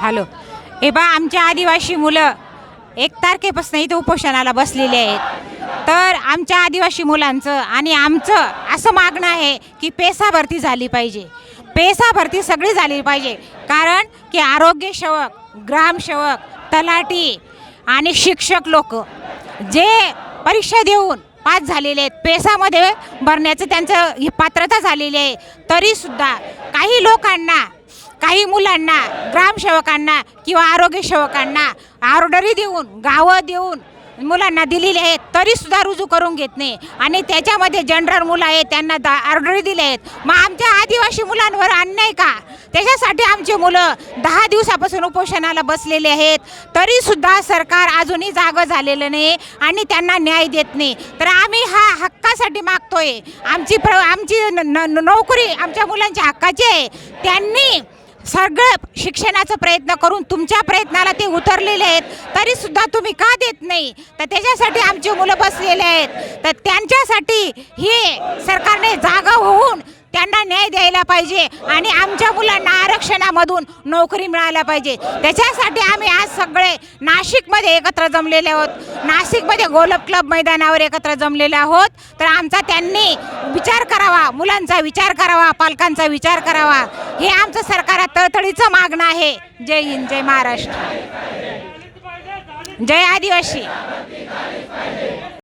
Hello. हे बा आमच्या आदिवासी मुलं एक तारखेपासून इथं उपोषणाला बसलेले आहेत. तर आमच्या आदिवासी मुलांचं आणि आमचं असं मागणं आहे की पेसा भरती झाली पाहिजे. पेसा भरती सगळी झाली पाहिजे. कारण की आरोग्य सेवक ग्रामसेवक तलाठी आणि शिक्षक लोक जे परीक्षा देऊन पास झालेले आहेत पेसामध्ये भरण्याचं त्यांचं ही पात्रता झालेली आहे. तरीसुद्धा काही लोकांना काही मुलांना ग्रामसेवकांना किंवा आरोग्य सेवकांना ऑर्डरी देऊन गावं देऊन मुलांना दिलेली आहेत तरीसुद्धा रुजू करून घेत नाही. आणि त्याच्यामध्ये जनरल मुलं आहेत त्यांना दा ऑर्डरी दिले आहेत. मग आमच्या आदिवासी मुलांवर अन्याय का? त्याच्यासाठी आमचे मुलं दहा दिवसापासून उपोषणाला बसलेले आहेत. तरीसुद्धा सरकार अजूनही जागं झालेलं नाही आणि त्यांना न्याय देत नाही. तर आम्ही हा हक्कासाठी मागतोय. आमची प्र आमची न- न- नोकरी आमच्या मुलांच्या हक्काची आहे. त्यांनी सगळं शिक्षणाचा प्रयत्न करून तुमच्या प्रयत्नाला ते उतरलेले आहेत. तरी सुद्धा तुम्ही का देत नाही? तर त्याच्यासाठी आमचे मुलं बसलेले आहेत. तर त्यांच्यासाठी हे सरकारने जागा होऊन त्यांना न्याय द्यायला पाहिजे आणि आमच्या मुलांना आरक्षणामधून नोकरी मिळायला पाहिजे. त्याच्यासाठी आम्ही आज सगळे नाशिकमध्ये एकत्र जमलेले आहोत. नाशिकमध्ये गोलप क्लब मैदानावर एकत्र जमलेले आहोत. तर आमचा त्यांनी विचार करावा मुलांचा विचार करावा पालकांचा विचार करावा. हे आमचं सरकार तळतळीचं मागणं आहे. जय हिंद जय महाराष्ट्र. જય આદિવાસી.